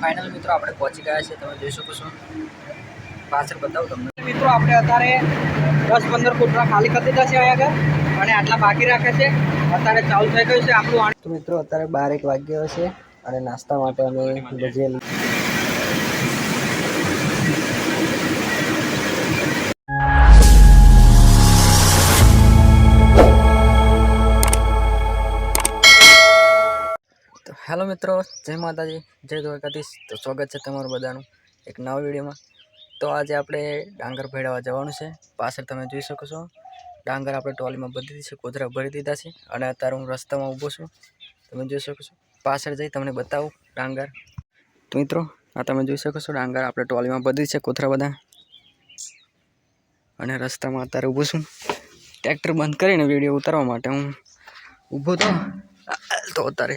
Final મિત્રો આપણે પહોંચી ગયા છે. તમે જોઈ શકો છો. પાછળ બતાવું તમને. મિત્રો, આપણે અત્યારે દસ પંદર કોટરા ખાલી કરી દીધા છે આગળ અને આટલા બાકી રાખે છે. અત્યારે ચાલુ થઈ ગયું છે. આપણું મિત્રો, અત્યારે બાર એક વાગ્યો છે અને નાસ્તા માટે અમે ભજીયા હેલો મિત્રો, જય માતાજી, જય દ્વારકાધીશ. તો સ્વાગત છે તમારું બધાનું એક નવા વિડીયોમાં. તો આજે આપણે ડાંગર ભેળવવા જવાનું છે. પાછળ તમે જોઈ શકો છો, ડાંગર આપણે ટ્રોલીમાં બધી દીધી છે કોથરા ભરી દીધા છે અને અત્યારે હું રસ્તામાં ઊભો છું. તમે જોઈ શકો છો. પાછળ જઈ તમને બતાવું ડાંગર. તો મિત્રો, આ તમે જોઈ શકો છો, ડાંગર આપણે ટ્રોલીમાં બધી છે કોથરા બધા. અને રસ્તામાં અત્યારે ઊભો છું. ટ્રેક્ટર બંધ કરીને વીડિયો ઉતારવા માટે હું ઊભો તો તો અત્યારે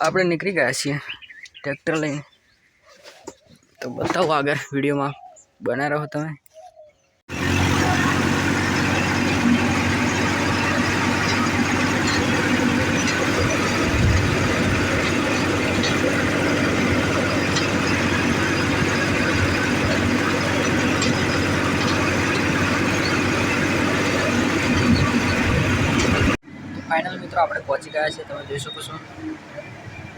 આપણે નીકળી ગયા છીએ ટ્રેક્ટર લઈને. તો બતાવો આગળ વિડીયોમાં. બના રહો તમે. ફાઇનલ મિત્રો આપણે પહોંચી ગયા છીએ. તમે જોઈ શકો છો.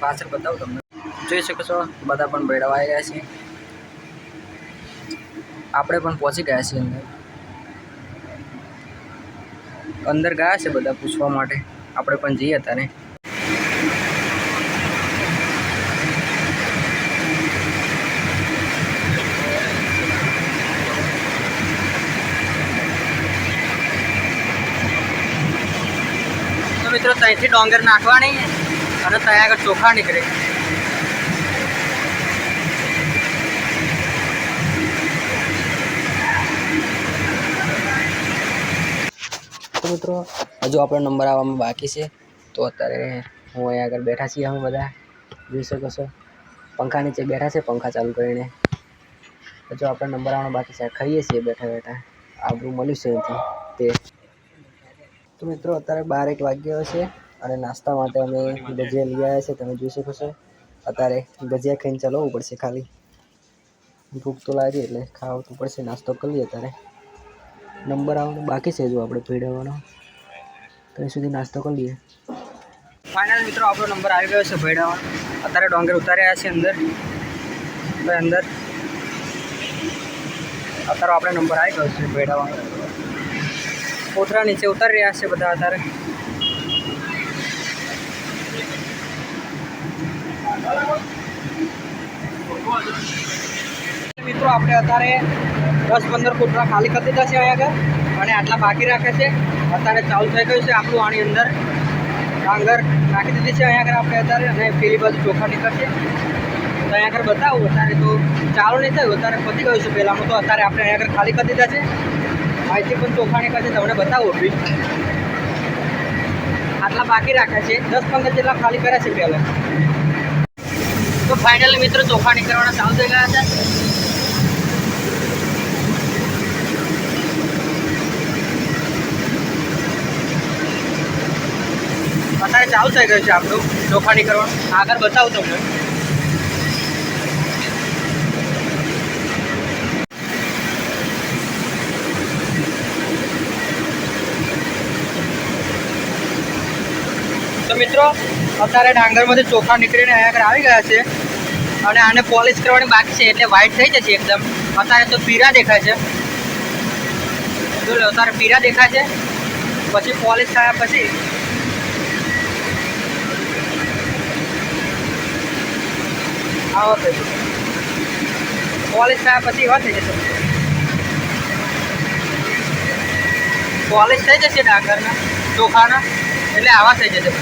પાછળ બતાવું તમને. જોઈ શકો છો, બધા પણ ભેળવાઈ ગયા છે. આપણે પણ પહોંચી ગયા છીએ અંદર. અંદર ગયા છે બધા પૂછવા માટે. આપણે પણ જઈએ તારે મિત્રો, ત્યાંથી ડોંગર નાખવાની. અને ત્યાં આગળ ચોખા નીકળે. તો મિત્રો, હજુ આપણો નંબર આવવામાં બાકી છે. તો અત્યારે હું અહીંયા આગળ બેઠા છીએ અમે બધા. જોઈ શકો છો. પંખા નીચે બેઠા છે, પંખા ચાલુ કરીને. હજુ આપણો નંબર આવવાનો બાકી છે. ખાઈએ છીએ બેઠા બેઠા. આબરું મળ્યું છે તે. તો મિત્રો, અત્યારે બાર એક વાગ્યો છે. અને નાસ્તા માટે અમે ગજિયા લઈ આવ્યા છે, તમે જોઈ શકો છો. અત્યારે ગજિયા ખાઈને ચલાવવું પડશે ખાલી. ભૂખ તો લાગી એટલે ખાવું તો પડશે, નાસ્તો કરી લઈએ અત્યારે. નંબર આવવાનો બાકી છે જો આપણે ભેળવવાનો. ત્યાં સુધી નાસ્તો કરી લઈએ. ફાઇનલ મિત્રો, આપણો નંબર આવી ગયો છે ભેડાવાનો અત્યારે ડોંગર ઉતાર્યા છે અંદર. અંદર. અત્યારે આપણે નંબર આવી ગયો છે ભેડાવાનો કોથરા નીચે ઉતારી રહ્યા છે બધા અત્યારે. મિત્રો, આપણે અત્યારે દસ પંદર કોટરા ખાલી કરી દીધા છે અહીંયા આગળ અને આટલા બાકી રાખે છે. અત્યારે ચાલુ થઈ ગયું છે આપણું આની અંદર. ડાંગર નાખી દીધી છે અહીંયા આગળ આપણે અત્યારે અને પેલી બાજુ ચોખા નીકળશે. તો અહીંયા આગળ બતાવું, અત્યારે તો ચાલુ નહીં થયું, અત્યારે પતી ગયું છે. પહેલાંમાં તો અત્યારે આપણે અહીંયા આગળ ખાલી કરી દીધા છે. અહીંથી પણ ચોખા નીકળશે તમને બતાવું આટલા બાકી રાખ્યા છે. દસ પંદર જેટલા ખાલી કર્યા છે પહેલાં. તો ફાઇનલી મિત્રો ચોખા નીકળવાના ચાલુ થઈ ગયા છે. અત્યારે ચાલુ થઈ ગયું છે આપણું ચોખાણી કરવાનું. આગળ બતાવું તમને. મિત્રો, અત્યારે ડાંગરમાંથી ચોખા નીકળીને અહીંયા આવી ગયા છે. અને આને પોલિશ કરવાની બાકી છે, એટલે વ્હાઈટ થઈ જશે એકદમ. અત્યારે તો પીરા દેખાય છે. અત્યારે પીરા દેખાય છે. પછી પોલિશ થયા પછી આવો થઈ પોલિશ થયા પછી એવા થઈ જશે. પોલિશ થઈ જશે ડાંગરના ચોખાના, એટલે આવા થઈ જશે.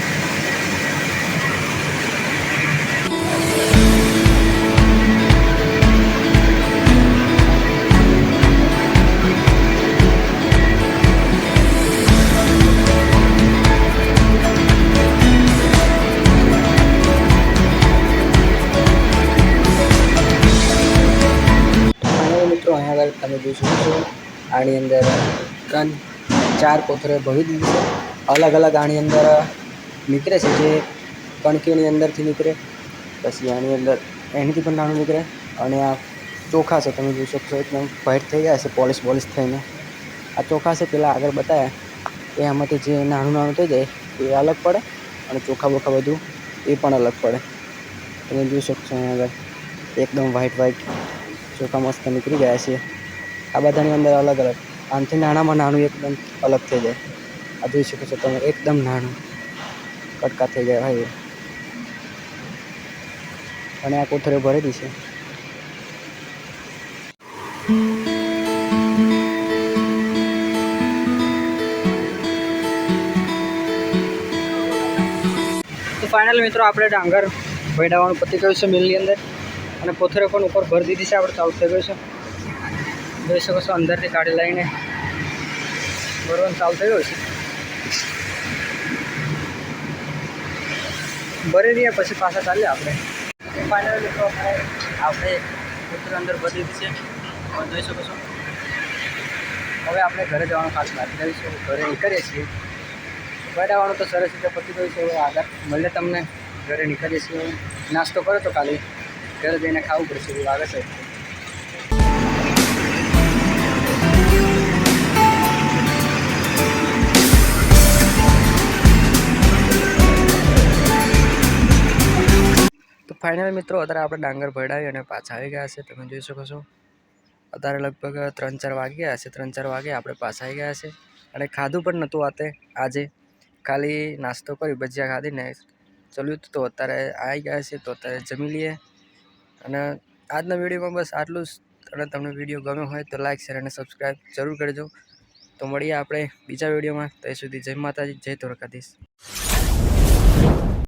મિત્રો અહીંયા આગળ તમે જોઈ શકો છો આની અંદર ત્રણ ચાર કોથળે ભરી દીધી છે અલગ અલગ આની અંદર નીકળે છે જે કણકીની અંદરથી નીકળે પછી આની અંદર એનાથી પણ નાનું નીકળે અને આ ચોખા છે, તમે જોઈ શકશો, એકદમ વ્હાઈટ થઈ ગયા છે પોલિશ પોલિશ થઈને. આ ચોખા છે, પેલા આગળ બતાવ્યા એ આમાંથી જે નાનું નાનું થઈ જાય, એ અલગ પડે અને ચોખા બોખા બધું, એ પણ અલગ પડે. તમે જોઈ શકશો અહીંયા આગળ, એકદમ વ્હાઈટ વ્હાઈટ ચોખા મસ્ત નીકળી ગયા છે આ બધાની અંદર અલગ અલગ. આમથી નાનામાં નાનું એકદમ અલગ થઈ જાય. આ જોઈ શકો છો તમે, એકદમ નાનું. કટકા થઈ જાય ભાઈ અને આ કોથળીઓ ભરેલી છે. તો ફાઇનલ મિત્રો, આપણે ડાંગર વેડાવાનું પતી ગયું છે, મિલની અંદર. અને કોથળીઓ પણ ઉપર ભરી દીધી છે. આપણે ચાલુ થઈ ગયું છે. જોઈ શકો છો અંદરથી કાઢી લઈને ભરવાનું ચાલુ થઈ ગયું છે. ભરી દઈએ પછી પાછા ચાલીએ આપણે. ફાઇનલ મિત્રો આપણે આપણે અંદર ભરી દીધી છે. તમે જોઈ શકો છો. હવે આપણે ઘરે જવાનું ખાસ બાકી રહ્યું છે ઘરે નીકળીએ છીએ. બરાવાનું તો સરસ રીતે પતી ગયું છે. હવે આગળ મળીએ તમને. ઘરે નીકળીએ છીએ. નાસ્તો કરો તો ખાલી ઘરે જઈને ખાવું પડશે એવું લાગે છે. તો ફાઇનલ મિત્રો, અત્યારે આપણે ડાંગર ભરડાવી અને પાછા આવી ગયા છે. તમે જોઈ શકો છો. અત્યારે લગભગ ત્રણ ચાર વાગી ગયા છે. ત્રણ ચાર વાગે આપણે પાછા આવી ગયા છે. અને ખાધું પણ નહોતું આતે, આજે. ખાલી નાસ્તો કરી ભજીયા ખાધીને. ચલ્યું તો અત્યારે આવી ગયા છે. તો અત્યારે જમી લઈએ. અને આજના વિડીયોમાં બસ આટલું જ. અને તમને વીડિયો ગમ્યો હોય તો લાઈક, શેર અને સબસ્ક્રાઈબ જરૂર કરજો. તો મળીએ આપણે બીજા વિડીયોમાં. ત્યાં સુધી જય માતાજી, જય દ્વારકાધીશ.